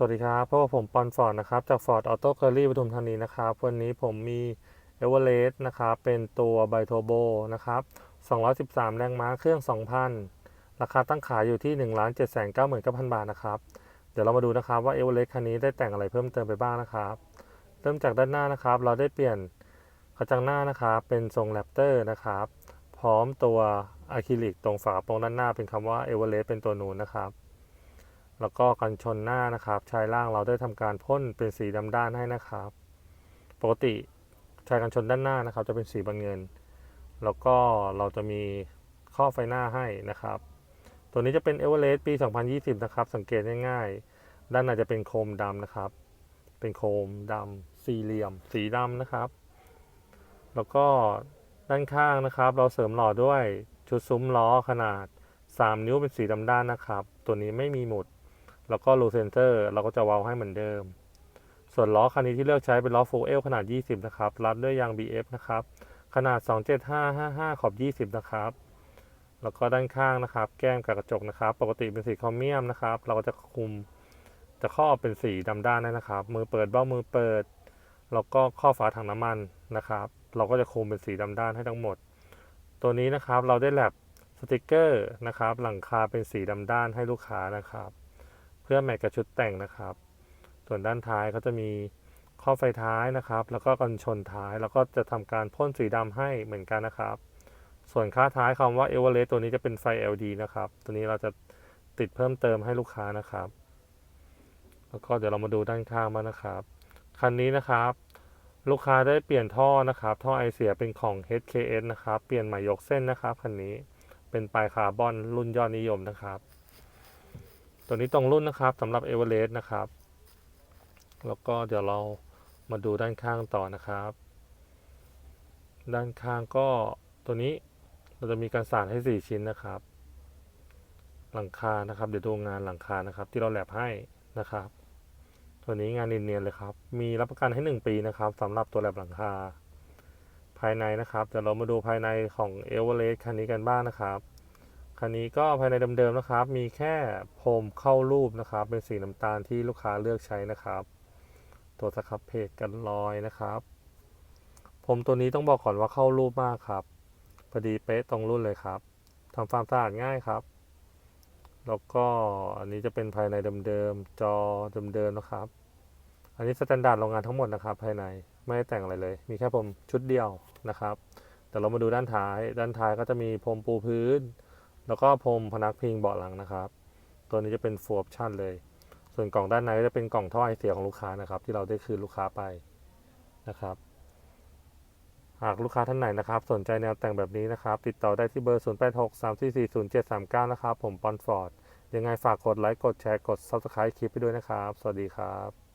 สวัสดีครับพบกับผมปอนฟอร์ดนะครับ จาก Ford Auto c u r r y ปทุมธานีนะครับ วันนี้ผมมี e v e r e s t นะครับ เป็นตัวไบโทโบนะครับ 213 แรงม้าเครื่อง 2,000 ราคาตั้งขายอยู่ที่ 1 7 9 9 0 0 0บาทนะครับ เดี๋ยวเรามาดูนะครับว่า e v e r e s t คันนี้ได้แต่งอะไรเพิ่มเติมไปบ้างนะครับ เริ่มจากด้านหน้านะครับ เราได้เปลี่ยนกระจังหน้านะครับเป็นทรงแรปเตอร์นะครับ พร้อมตัวอะคริลิกตรงฝากระโปรงด้านหน้าเป็นคำว่า e v e r e s t เป็นตัวนูนนะครับ แล้วก็กันชนหน้านะครับชายล่างเราได้ทำการพ่นเป็นสีดำด้านให้นะครับ ปกติชายกันชนด้านหน้านะครับ จะเป็นสีบางเงิน แล้วก็เราจะมีข้อไฟหน้าให้นะครับ ตัวนี้จะเป็นเอเวอเรสต์ปี 2020 นะครับ สังเกตง่ายๆ ด้านในจะเป็นโคมดำนะครับ เป็นโคมดำสี่เหลี่ยม สีดำนะครับ แล้วก็ด้านข้างนะครับ เราเสริมหล่อด้วยชุดซุ้มล้อขนาด 3 นิ้วเป็นสีดำด้านนะครับ ตัวนี้ไม่มีหมุด แล้วก็รูเซนเซอร์เราก็จะเว้าให้เหมือนเดิม ส่วนล้อคันนี้ที่เลือกใช้เป็นล้อโฟเอลขนาด 20 นะครับ รัดด้วยยาง BF นะครับ ขนาด 27555 ขอบ 20 นะครับ แล้วก็ด้านข้างนะครับ แก้มกับกระจกนะครับ ปกติเป็นสีครอมเมียมนะครับ เราก็จะคุมจะครอบเป็นสีดำด้านได้นะครับ มือเปิดเบ้ามือเปิด แล้วก็ข้อฝาถังน้ำมันนะครับ เราก็จะคุมเป็นสีดำด้านให้ทั้งหมด ตัวนี้นะครับเราได้แลบสติกเกอร์นะครับ หลังคาเป็นสีดำด้านให้ลูกค้านะครับ พื่อแมทกับชุดแต่งนะครับ ส่วนด้านท้ายเขาจะมีข้อไฟท้ายนะครับ แล้วก็กันชนท้ายแล้วก็จะทำการพ่นสีดำให้เหมือนกันนะครับ ส่วนค่าท้ายคำว่าเอเวอเรสตัวนี้จะเป็นไฟ LED นะครับ ตัวนี้เราจะติดเพิ่มเติมให้ลูกค้านะครับ แล้วก็เดี๋ยวเรามาดูด้านข้างมานะครับคันนี้นะครับ ลูกค้าได้เปลี่ยนท่อนะครับ ท่อไอเสียเป็นของ HKS นะครับ เปลี่ยนใหม่ยกเส้นนะครับคันนี้เป็นปลายคาร์บอนรุ่นยอดนิยมนะครับ ตัวนี้ตรงรุ่นนะครับสำหรับเอเวอเรสต์นะครับ แล้วก็เดี๋ยวเรามาดูด้านข้างต่อนะครับ ด้านข้างก็ตัวนี้เราจะมีการสานให้ 4 ชิ้นนะครับ หลังคานะครับ เดี๋ยวดูงานหลังคานะครับ ที่เราแลบให้นะครับ ตัวนี้งานเนียนๆเลยครับ มีรับประกันให้ 1 ปีนะครับสำหรับตัวแลบหลังคา ภายในนะครับเดี๋ยวเรามาดูภายในของเอเวอเรสต์คันนี้กันบ้างนะครับ คันนี้ก็ภายในเดิมๆนะครับ มีแค่พรมเข้ารูปนะครับ เป็นสีน้ำตาลที่ลูกค้าเลือกใช้นะครับ ตัวสครับเพจกันรอยนะครับผมตัวนี้ต้องบอกก่อนว่าเข้ารูปมากครับพอดีเป๊ะตรงรุ่นเลยครับทำความสะอาดง่ายครับ แล้วก็อันนี้จะเป็นภายในเดิมๆจอเดิมๆนะครับ อันนี้สแตนดาร์ดโรงงานทั้งหมดนะครับ ภายในไม่ได้แต่งอะไรเลย มีแค่พรมชุดเดียวนะครับเดี๋ยวเรามาดูด้านท้าย ด้านท้ายก็จะมีพรมปูพื้น แล้วก็พรมพนักพิงเบาะหลังนะครับ ตัวนี้จะเป็นฟูออปชั่นเลย ส่วนกล่องด้านในก็จะเป็นกล่องท่อไอเสียของลูกค้านะครับ ที่เราได้คืนลูกค้าไปนะครับ หากลูกค้าท่านไหนนะครับ สนใจแนวแต่งแบบนี้นะครับ ติดต่อได้ที่เบอร์ 0863440739 นะครับ ผมปอนฟอร์ดยังไงฝากกดไลค์กดแชร์กด Subscribe คลิปไปด้วยนะครับ สวัสดีครับ